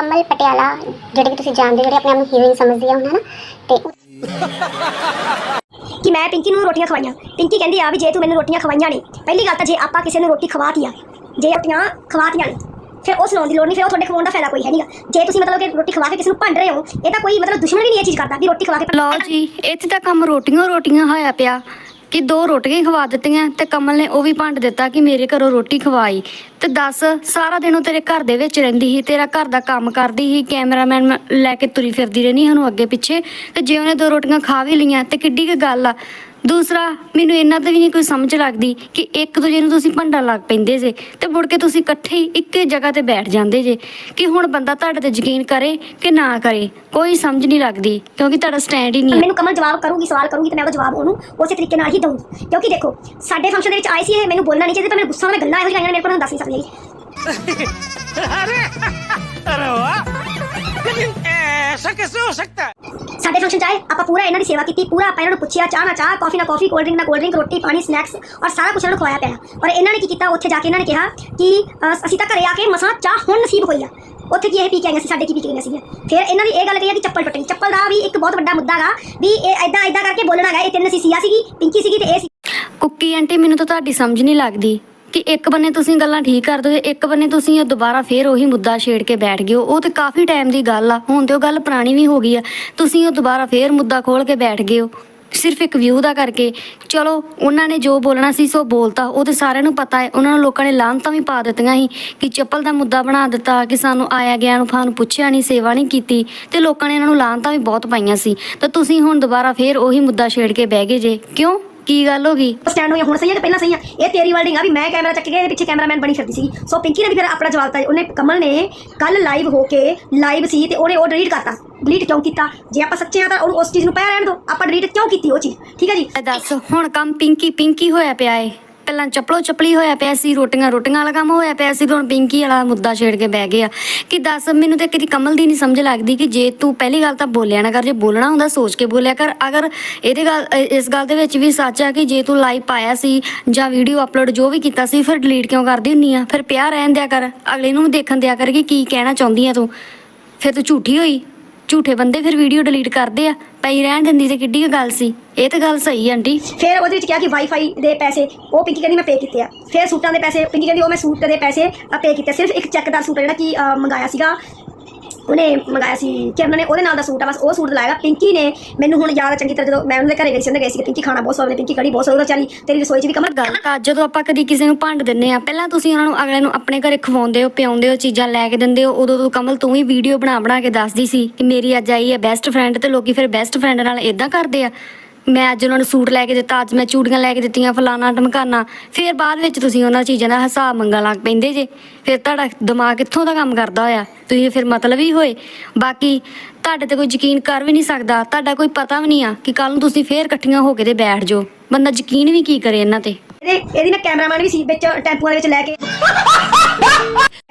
ਕਮਲ ਪਟਿਆਲਾ ਜਿਹੜੇ ਕਿ ਤੁਸੀਂ ਜਾਣਦੇ ਜਿਹੜੇ ਆਪਣੇ ਆਪ ਨੂੰ ਹੀਰੋਇਨ ਸਮਝਦੀ ਆ ਉਹਨਾਂ ਨਾ ਤੇ ਕਿ ਮੈਂ ਪਿੰਕੀ ਨੂੰ ਰੋਟੀਆਂ ਖਵਾਈਆਂ। ਪਿੰਕੀ ਕਹਿੰਦੀ ਆ ਵੀ ਜੇ ਤੂੰ ਮੈਨੂੰ ਰੋਟੀਆਂ ਖਵਾਈਆਂ ਨਹੀਂ ਪਹਿਲੀ ਗੱਲ ਤਾਂ ਜੇ ਆਪਾਂ ਕਿਸੇ ਨੂੰ ਰੋਟੀ ਖਵਾਤੀ ਆ ਜੇ ਰੋਟੀਆਂ ਖਵਾਤੀਆਂ ਨੇ ਫਿਰ ਉਹ ਸੁਣਾਉਣ ਦੀ ਲੋੜ ਨਹੀਂ ਫਿਰ ਉਹ ਤੁਹਾਡੇ ਖਵਾਉਣ ਦਾ ਫਾਇਦਾ ਕੋਈ ਹੈ ਨਹੀਂਗਾ ਜੇ ਤੁਸੀਂ ਮਤਲਬ ਕਿ ਰੋਟੀ ਖਵਾ ਕੇ ਕਿਸੇ ਨੂੰ ਭੰਡ ਰਹੇ ਹੋ ਇਹ ਤਾਂ ਕੋਈ ਮਤਲਬ ਦੁਸ਼ਮਣ ਵੀ ਨਹੀਂ ਇਹ ਚੀਜ਼ ਕਰਦਾ ਵੀ ਰੋਟੀ ਖਵਾ ਕੇ ਲਓ ਜੀ ਇੱਥੇ ਤਾਂ ਕੰਮ ਰੋਟੀਆਂ ਰੋਟੀਆਂ ਹੋਇਆ ਪਿਆ। ਕਿ ਦੋ ਰੋਟੀਆਂ ਖਵਾ ਦਿੱਤੀਆਂ ਤੇ ਕਮਲ ਨੇ ਉਹ ਵੀ ਭੰਡ ਦਿੱਤਾ ਕਿ ਮੇਰੇ ਘਰੋਂ ਰੋਟੀ ਖਵਾਈ। ਤੇ ਦੱਸ, ਸਾਰਾ ਦਿਨ ਉਹ ਤੇਰੇ ਘਰ ਦੇ ਵਿੱਚ ਰਹਿੰਦੀ ਸੀ, ਤੇਰਾ ਘਰ ਦਾ ਕੰਮ ਕਰਦੀ ਸੀ, ਕੈਮਰਾਮੈਨ ਲੈ ਕੇ ਤੁਰੀ ਫਿਰਦੀ ਰਹਿਣੀ ਸਾਨੂੰ ਅੱਗੇ ਪਿੱਛੇ। ਤੇ ਜੇ ਉਹਨੇ ਦੋ ਰੋਟੀਆਂ ਖਾ ਵੀ ਲਈਆਂ, ਤੇ ਕਿੱਡੀ ਕੁ ਗੱਲ ਆ। ਦੂਸਰਾ ਮੈਨੂੰ ਇਹਨਾਂ ਤੇ ਵੀ ਨਹੀਂ ਕੋਈ ਸਮਝ ਲੱਗਦੀ ਕਿ ਇੱਕ ਦੂਜੇ ਨੂੰ ਤੁਸੀਂ ਭੰਡਣ ਲੱਗ ਪੈਂਦੇ ਜੇ ਤੇ ਮੁੜ ਕੇ ਤੁਸੀਂ ਇਕੱਠੇ ਹੀ ਇੱਕੇ ਜਗ੍ਹਾ ਤੇ ਬੈਠ ਜਾਂਦੇ ਜੇ ਕਿ ਹੁਣ ਬੰਦਾ ਤੁਹਾਡੇ ਤੇ ਯਕੀਨ ਕਰੇ ਕਿ ਨਾ ਕਰੇ ਕੋਈ ਸਮਝ ਨਹੀਂ ਲੱਗਦੀ ਕਿਉਂਕਿ ਤੁਹਾਡਾ ਸਟੈਂਡ ਹੀ ਨਹੀਂ ਹੈ ਮੈਨੂੰ ਕਮਲ ਜਵਾਬ ਕਰੂਗੀ ਸਵਾਲ ਕਰੂਗੀ ਤੇ ਮੈਂ ਉਹਦਾ ਜਵਾਬ ਉਹਨੂੰ ਉਸੇ ਤਰੀਕੇ ਨਾਲ ਹੀ ਦਊਂਗੀ ਕਿਉਂਕਿ ਦੇਖੋ ਸਾਡੇ ਫੰਕਸ਼ਨ ਦੇ ਵਿੱਚ ਆਈ ਸੀ ਇਹ ਮੈਨੂੰ ਬੋਲਣਾ ਨਹੀਂ ਚਾਹੀਦਾ ਪਰ ਮੈਨੂੰ ਗੁੱਸਾ ਆਉਂਦਾ ਗੱਲਾਂ ਇਹੋ ਜਿਹੀਆਂ ਆਈਆਂ ਨੇ ਮੇਰੇ ਕੋਲ ਦੱਸ ਨਹੀਂ ਸਕਦੀ अरे वाह लेकिन ऐसा कैसे हो सकता है ਸਾਡੇ ਫੰਕਸ਼ਨ ਚ ਆਏ ਆਪਾਂ ਪੂਰਾ ਇਹਨਾਂ ਦੀ ਸੇਵਾ ਕੀਤੀ ਪੂਰਾ ਆਪਾਂ ਇਹਨਾਂ ਨੂੰ ਪੁੱਛਿਆ ਚਾਹ ਨਾ ਚਾਹ ਕਾਫੀ ਨਾ ਕਾਫੀ ਕੋਲਡ ਡਰਿੰਕ ਨਾ ਕੋਲਡ ਡਰਿੰਕ ਰੋਟੀ ਪਾਣੀ ਸਨੈਕਸ ਔਰ ਸਾਰਾ ਕੁਝ ਇਹਨਾਂ ਨੂੰ ਖਵਾਇਆ ਪਿਆ। ਔਰ ਇਹਨਾਂ ਨੇ ਕੀ ਕੀਤਾ? ਉੱਥੇ ਜਾ ਕੇ ਇਹਨਾਂ ਨੇ ਕਿਹਾ ਕਿ ਅ, ਅਸੀਂ ਤਾਂ ਘਰੇ ਆ ਕੇ ਮਸਾਂ ਚਾਹ ਹੁਣ ਨਸੀਬ ਹੋਈ ਆ। ਉੱਥੇ ਕੀ ਇਹ ਪੀ ਕੇ ਆਈਆਂ ਸੀ ਸਾਡੇ ਕੀ ਪੀ ਕੇ ਗਈਆਂ ਸੀ ਫਿਰ ਇਹਨਾਂ ਦੀ ਇਹ ਗੱਲ ਕਹੀ ਆ ਕਿ ਚੱਪਲ ਟੁੱਟ ਗਈ। ਚੱਪਲ ਦਾ ਵੀ ਇੱਕ ਬਹੁਤ ਵੱਡਾ ਮੁੱਦਾ ਗਾ ਵੀ ਇਹ ਐਦਾਂ ਐਦਾਂ ਕਰਕੇ ਬੋਲਣਾ ਗਾ। ਇਹ ਤਿੰਨ ਸੀ ਸੀਆ ਸੀਗੀ ਪਿੰਕੀ ਸੀਗੀ ਤੇ ਇਹ ਸੀ ਕੁੱਕੀ ਆਂਟੀ ਮੈਨੂੰ ਤਾਂ ਤੁਹਾਡੀ ਸਮਝ ਨਹੀਂ ਲੱਗਦੀ। ਕਿ ਇੱਕ ਬੰਨੇ ਤੁਸੀਂ ਗੱਲਾਂ ਠੀਕ ਕਰ ਹੋ, ਇੱਕ ਬੰਨੇ ਤੁਸੀਂ ਇਹ ਦੁਬਾਰਾ ਫੇਰ ਉਹੀ ਮੁੱਦਾ ਛੇੜ ਕੇ ਬੈਠ ਗਏ ਹੋ। ਉਹ ਤੇ ਕਾਫੀ ਟਾਈਮ ਦੀ ਗੱਲ ਆ। ਹੁਣ ਤੇ ਉਹ ਗੱਲ ਪੁਰਾਣੀ ਵੀ ਹੋ ਗਈ ਆ। ਤੁਸੀਂ ਉਹ ਦੁਬਾਰਾ ਫੇਰ ਮੁੱਦਾ ਖੋਲ ਕੇ ਬੈਠ ਗਏ ਹੋ। ਸਿਰਫ ਇੱਕ ਵਿਊ ਦਾ ਕਰਕੇ। ਚਲੋ, ਉਹਨਾਂ ਨੇ ਜੋ ਬੋਲਣਾ ਸੀ ਸੋ ਬੋਲਤਾ। ਉਹ ਤੇ ਸਾਰਿਆਂ ਨੂੰ ਪਤਾ ਹੈ। ਉਹਨਾਂ ਨੂੰ ਲੋਕਾਂ ਨੇ ਲਾਂਤਾਂ ਵੀ ਪਾ ਦਿੱਤੀਆਂ ਸੀ ਕਿ ਚੱਪਲ ਦਾ ਮੁੱਦਾ ਬਣਾ ਦਿੱਤਾ, ਕਿ ਸਾਨੂੰ ਆਇਆ ਗਿਆ ਨੂੰ ਫਾਨੂੰ ਪੁੱਛਿਆ ਨਹੀਂ, ਸੇਵਾ ਨਹੀਂ ਕੀਤੀ। ਤੇ ਲੋਕਾਂ ਨੇ ਇਹਨਾਂ ਨੂੰ ਲਾਂਤਾਂ ਵੀ ਬਹੁਤ ਪਾਈਆਂ ਸੀ। ਤਾਂ ਤੁਸੀਂ ਹੁਣ ਦੁਬਾਰਾ ਫੇਰ ਉਹੀ ਮੁੱਦਾ ਛੇੜ ਕੇ ਬਹਿ ਗਏ ਜੇ। ਕਿਉਂ? ਕੀ ਗੱਲ ਹੋ ਗਈ? ਸਟੈਂਡ ਹੋਈਆਂ ਹੁਣ ਸਹੀ ਹੈ ਤੇ ਪਹਿਲਾਂ ਸਹੀ ਆ? ਇਹ ਤੇਰੀ ਵਰਡਿੰਗ ਆ ਵੀ ਮੈਂ ਕੈਮਰਾ ਚੱਕ ਕੇ ਇਹਦੇ ਪਿੱਛੇ ਕੈਮਰਾਮੈਨ ਬਣੀ ਫਿਰਦੀ ਸੀ। ਸੋ ਪਿੰਕੀ ਨੇ ਵੀ ਫਿਰ ਆਪਣਾ ਜਵਾਬ ਦਿੱਤਾ। ਉਹਨੇ ਕਮਲ ਨੇ ਕੱਲ ਲਾਈਵ ਹੋ ਕੇ ਲਾਈਵ ਸੀ ਤੇ ਉਹਨੇ ਉਹ ਡਿਲੀਟ ਕਰਤਾ। ਡਿਲੀਟ ਕਿਉਂ ਕੀਤਾ? ਜੇ ਆਪਾਂ ਸੱਚੇ ਆ ਤਾਂ ਉਹਨੂੰ ਉਸ ਚੀਜ਼ ਨੂੰ ਪਿਆ ਰਹਿਣ ਦਿਓ। ਆਪਾਂ ਡਿਲੀਟ ਕਿਉਂ ਕੀਤੀ ਉਹ ਚੀਜ਼? ਠੀਕ ਹੈ ਜੀ? ਦੱਸ ਹੁਣ ਕੰਮ ਪਿੰਕੀ ਪਿੰਕੀ ਹੋਇਆ ਪਿਆ ਏ। ਪਹਿਲਾਂ ਚੱਪਲੋ ਚੱਪਲੀ ਹੋਇਆ ਪਿਆ ਸੀ, ਰੋਟੀਆਂ ਰੋਟੀਆਂ ਵਾਲਾ ਕੰਮ ਹੋਇਆ ਪਿਆ ਸੀ ਤੇ ਹੁਣ ਪਿੰਕੀ ਵਾਲਾ ਮੁੱਦਾ ਛੇੜ ਕੇ ਬਹਿ ਗਿਆ। ਕਿ ਦੱਸ, ਮੈਨੂੰ ਤੇ ਕਦੀ ਕਮਲ ਦੀ ਨਹੀਂ ਸਮਝ ਲੱਗਦੀ ਕਿ ਜੇ ਤੂੰ ਪਹਿਲੀ ਗੱਲ ਤਾਂ ਬੋਲਿਆ ਨਾ ਕਰ, ਜੇ ਬੋਲਣਾ ਹੁੰਦਾ ਸੋਚ ਕੇ ਬੋਲਿਆ ਕਰ, ਅਗਰ ਇਹਦੇ ਗੱਲ ਇਸ ਗੱਲ ਦੇ ਵਿੱਚ ਵੀ ਸੱਚ ਆ ਕਿ ਜੇ ਤੂੰ ਲਾਈਵ ਪਾਇਆ ਸੀ ਜਾਂ ਵੀਡੀਓ ਅਪਲੋਡ ਜੋ ਵੀ ਕੀਤਾ ਸੀ, ਫਿਰ ਡਿਲੀਟ ਕਿਉਂ ਕਰਦੀ ਹੁੰਨੀ ਆ? ਫਿਰ ਪਿਆ ਰਹਿਣ ਦਿਆ ਕਰ, ਅਗਲੇ ਨੂੰ ਵੀ ਦੇਖਣ ਦਿਆ ਕਰ ਕਿ ਕੀ ਕਹਿਣਾ ਚਾਹੁੰਦੀ ਆ ਤੂੰ। ਫਿਰ ਤੂੰ ਝੂਠੀ ਹੋਈ। ਝੂਠੇ ਬੰਦੇ ਫਿਰ ਵੀਡੀਓ ਡਿਲੀਟ ਕਰਦੇ ਆ। ਪਈ ਰਹਿਣ ਦਿੰਦੀ ਤੇ ਕਿੱਡੀ ਕੁ ਗੱਲ ਸੀ। ਇਹ ਤਾਂ ਗੱਲ ਸਹੀ ਆ ਆਂਟੀ। ਫਿਰ ਉਹਦੇ ਵਿੱਚ ਕਿਹਾ ਕਿ ਵਾਈਫਾਈ ਦੇ ਪੈਸੇ ਉਹ ਪਿੰਕੀ ਕਹਿੰਦੀ ਮੈਂ ਪੇ ਕੀਤੇ ਆ। ਫਿਰ ਸੂਟਾਂ ਦੇ ਪੈਸੇ ਪਿੰਕੀ ਕਹਿੰਦੀ ਉਹ ਮੈਂ ਸੂਟ ਦੇ ਪੈਸੇ ਪੇ ਕੀਤੇ ਸਿਰਫ ਇੱਕ ਚੈੱਕਦਾਰ ਸੂਟ ਆ ਜਿਹੜਾ ਕਿ ਅ, ਮੰਗਾਇਆ ਸੀਗਾ। ਉਹਨੇ ਮੰਗਾਇਆ ਸੀ ਕਿਰਨ ਨੇ ਉਹਦੇ ਨਾਲ ਦਾ ਸੂਟ ਆ, ਬਸ ਉਹ ਸੂਟ ਲਾਇਆ। ਪਿੰਕੀ ਨੇ ਮੈਨੂੰ ਹੁਣ ਯਾਦ ਆ ਚੰਗੀ ਤਰ੍ਹਾਂ ਜਦੋਂ ਮੈਂ ਉਹਦੇ ਦੇ ਘਰੇ ਗਈ ਸੀ, ਉਹਨੇ ਗਈ ਸੀ ਪਿੰਕੀ ਖਾਣਾ ਬਹੁਤ ਸਵਾਦ ਨੇ ਪਿੰਕੀ ਕੜੀ ਬਹੁਤ ਸਵਾਦ ਚਾਲੀ ਤੇਰੀ ਰਸੋਈ 'ਚ ਵੀ ਕਮਰ ਗਲਤ ਆ ਜਦੋਂ ਆਪਾਂ ਕਦੀ ਕਿਸੇ ਨੂੰ ਭੰਡ ਦਿੰਨੇ ਆ ਪਹਿਲਾਂ ਤੁਸੀਂ ਉਹਨਾਂ ਨੂੰ ਅਗਲੇ ਨੂੰ ਆਪਣੇ ਘਰੇ ਖਵਾਉਂਦੇ ਹੋ, ਪਿਆਉਂਦੇ ਹੋ, ਚੀਜ਼ਾਂ ਲੈ ਕੇ ਦਿੰਦੇ ਹੋ, ਉਦੋਂ ਤੋਂ ਕਮਲ ਤੂੰ ਵੀ ਵੀਡੀਓ ਬਣਾ ਬਣਾ ਕੇ ਦੱਸਦੀ ਸੀ ਕਿ ਮੇਰੀ ਅੱਜ ਆਈ ਹੈ ਬੈਸਟ ਫਰੈਂਡ ਤੇ ਲੋਕੀ ਫਿਰ ਬੈਸਟ ਫਰੈਂਡ ਨਾਲ ਇਦਾਂ ਕਰਦੇ ਆ। ਮੈਂ ਅੱਜ ਉਹਨਾਂ ਨੂੰ ਸੂਟ ਲੈ ਕੇ ਦਿੱਤਾ, ਅੱਜ ਮੈਂ ਚੂੜੀਆਂ ਲੈ ਕੇ ਦਿੱਤੀਆਂ, ਫਲਾਣਾ ਢਮਕਾਨਾ। ਫਿਰ ਬਾਅਦ ਵਿੱਚ ਤੁਸੀਂ ਉਹਨਾਂ ਚੀਜ਼ਾਂ ਦਾ ਹਿਸਾਬ ਮੰਗਣ ਲੱਗ ਪੈਂਦੇ ਜੇ। ਫਿਰ ਤੁਹਾਡਾ ਦਿਮਾਗ ਕਿੱਥੋਂ ਦਾ ਕੰਮ ਕਰਦਾ ਹੋਇਆ? ਤੁਸੀਂ ਫਿਰ ਮਤਲਬ ਹੀ ਹੋਏ। ਬਾਕੀ ਤੁਹਾਡੇ ਤੇ ਕੋਈ ਯਕੀਨ ਕਰ ਵੀ ਨਹੀਂ ਸਕਦਾ, ਤੁਹਾਡਾ ਕੋਈ ਪਤਾ ਵੀ ਨਹੀਂ ਆ ਕਿ ਕੱਲ ਨੂੰ ਤੁਸੀਂ ਫੇਰ ਇਕੱਠੀਆਂ ਹੋ ਕੇ ਤੇ ਬੈਠ ਜਾਓ। ਬੰਦਾ ਯਕੀਨ ਵੀ ਕੀ ਕਰੇ ਇਹਨਾਂ ਤੇ? ਇਹਦੇ, ਇਹਦੀ ਨਾ ਕੈਮਰਾਮੈਨ ਵੀ ਸੀ ਵਿੱਚ, ਟੈਂਪੂਆਂ ਦੇ ਵਿੱਚ ਲੈ ਕੇ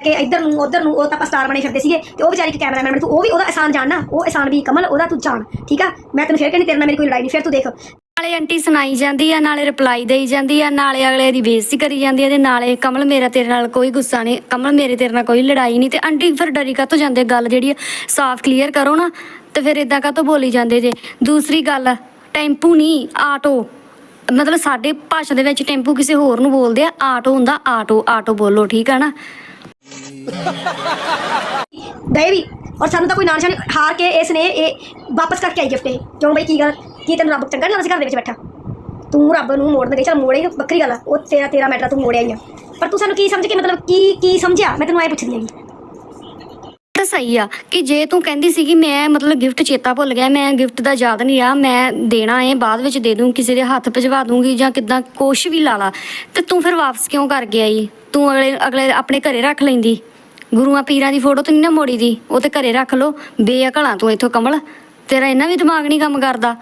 ਕਿ ਇੱਧਰ ਨੂੰ, ਉੱਧਰ ਨੂੰ, ਉਹ ਤਾਂ ਆਪਾਂ ਸਟਾਰ ਬਣੇ ਫਿਰਦੇ ਸੀਗੇ, ਤੇ ਉਹ ਵਿਚਾਰੀ ਇੱਕ ਕੈਮਰਾਮੈਨ ਤੂੰ ਉਹ ਵੀ ਉਹਦਾ ਆਸਾਨ ਜਾਣਨਾ ਉਹ ਆਸਾਨ ਵੀ ਕਮਲ, ਉਹਦਾ ਤੂੰ ਜਾਣ, ਠੀਕ ਆ? ਮੈਂ ਤੈਨੂੰ ਫੇਰ ਕਹਿੰਦੀ, ਤੇਰੇ ਨਾਲ ਮੇਰੀ ਕੋਈ ਲੜਾਈ ਨਹੀਂ, ਫਿਰ ਤੂੰ ਦੇਖ। ਨਾਲੇ ਆਂਟੀ ਸੁਣਾਈ ਜਾਂਦੀ ਆ, ਨਾਲੇ ਰਿਪਲਾਈ ਦੇਈ ਜਾਂਦੀ ਆ, ਨਾਲੇ ਅਗਲੇ ਦੀ ਬੇਇੱਜ਼ਤੀ ਕਰੀ ਜਾਂਦੀ ਆ, ਤੇ ਨਾਲੇ ਕਮਲ ਮੇਰਾ ਤੇਰੇ ਨਾਲ ਕੋਈ ਗੁੱਸਾ ਨਹੀਂ, ਕਮਲ ਮੇਰੇ ਤੇਰੇ ਨਾਲ ਕੋਈ ਲੜਾਈ ਨਹੀਂ, ਤੇ ਆਂਟੀ ਫਿਰ ਡਰੀ ਕਾਹਤੋਂ ਜਾਂਦੇ? ਗੱਲ ਜਿਹੜੀ ਆ, ਸਾਫ਼ ਕਲੀਅਰ ਕਰੋ ਨਾ, ਤੇ ਫਿਰ ਇਦਾਂ ਕਾਹਤੋਂ ਬੋਲੀ ਜਾਂਦੇ ਜੇ? ਦੂਸਰੀ ਗੱਲ, ਟੈਂਪੂ ਨਹੀਂ, ਆਟੋ। ਮਤਲਬ ਸਾਡੇ ਭਾਸ਼ਾ ਦੇ ਵਿੱਚ ਟੈਂਪੂ ਕਿਸੇ ਹੋਰ ਨੂੰ ਬੋਲਦੇ ਆ, ਆਟੋ ਹੁੰਦਾ ਆਟੋ ਆਟੋ ਬੋਲੋ, ਠੀਕ ਆ ਨਾ? ਗਏ ਵੀ ਔਰ ਸਾਨੂੰ ਤਾਂ ਕੋਈ ਨਾਂ ਨਿਸ਼ਾਨੀ ਹਾਰ ਕੇ ਇਸ ਨੇ ਇਹ ਵਾਪਸ ਕਰਕੇ ਆਈ ਗਿਫਟ ਇਹ। ਕਿਉਂ ਬਈ, ਕੀ ਗੱਲ? ਕੀ ਤੈਨੂੰ ਰੱਬ ਚੰਗਾ ਨਹੀਂ ਲੱਗਦਾ ਸੀ ਘਰ ਦੇ ਵਿੱਚ ਬੈਠਾ? ਤੂੰ ਰੱਬ ਨੂੰ ਮੋੜਨ ਗਈ ਚਲ ਮੋੜੇ ਵੱਖਰੀ ਗੱਲ ਆ। ਉਹ ਤੇਰਾ ਤੇਰਾ ਮੈਟਰ ਤੂੰ ਮੋੜਿਆ ਹੀ ਆ। ਪਰ ਤੂੰ ਸਾਨੂੰ ਕੀ ਸਮਝ ਕੇ ਮਤਲਬ ਕੀ ਕੀ ਸਮਝਿਆ? ਮੈਂ ਤੈਨੂੰ ਐ ਪੁੱਛਦੀ ਹੈਗੀ। ਤਾਂ ਸਹੀ ਆ ਕਿ ਜੇ ਤੂੰ ਕਹਿੰਦੀ ਸੀਗੀ, ਮੈਂ ਮਤਲਬ ਗਿਫਟ ਚੇਤਾ ਭੁੱਲ ਗਿਆ, ਮੈਂ ਗਿਫਟ ਦਾ ਯਾਦ ਨਹੀਂ ਆ, ਮੈਂ ਦੇਣਾ ਏ, ਬਾਅਦ ਵਿੱਚ ਦੇ ਦੂੰ, ਕਿਸੇ ਦੇ ਹੱਥ ਭਜਵਾ ਦੂੰਗੀ ਜਾਂ ਕਿਦਾਂ ਕੁਛ ਵੀ ਲਾ ਲਾ, ਤੇ ਤੂੰ ਫਿਰ ਵਾਪਸ ਕਿਉਂ ਕਰ ਗਿਆ ਈ? ਤੂੰ ਅਗਲੇ ਅਗਲੇ ਆਪਣੇ ਘਰੇ ਰੱਖ ਲੈਂਦੀ। ਗੁਰੂਆਂ ਪੀਰਾਂ ਦੀ ਫੋਟੋ ਤੇ ਨਹੀਂ ਨਾ ਮੋੜੀ ਦੀ, ਉਹ ਤੇ ਘਰੇ ਰੱਖ ਲੋ ਬੇਅਕਲਾਂ ਤੂੰ ਇੱਥੋਂ ਕਮਲ, ਤੇਰਾ ਇੰਨਾ ਵੀ ਦਿਮਾਗ ਨਹੀਂ ਕੰਮ ਕਰਦਾ।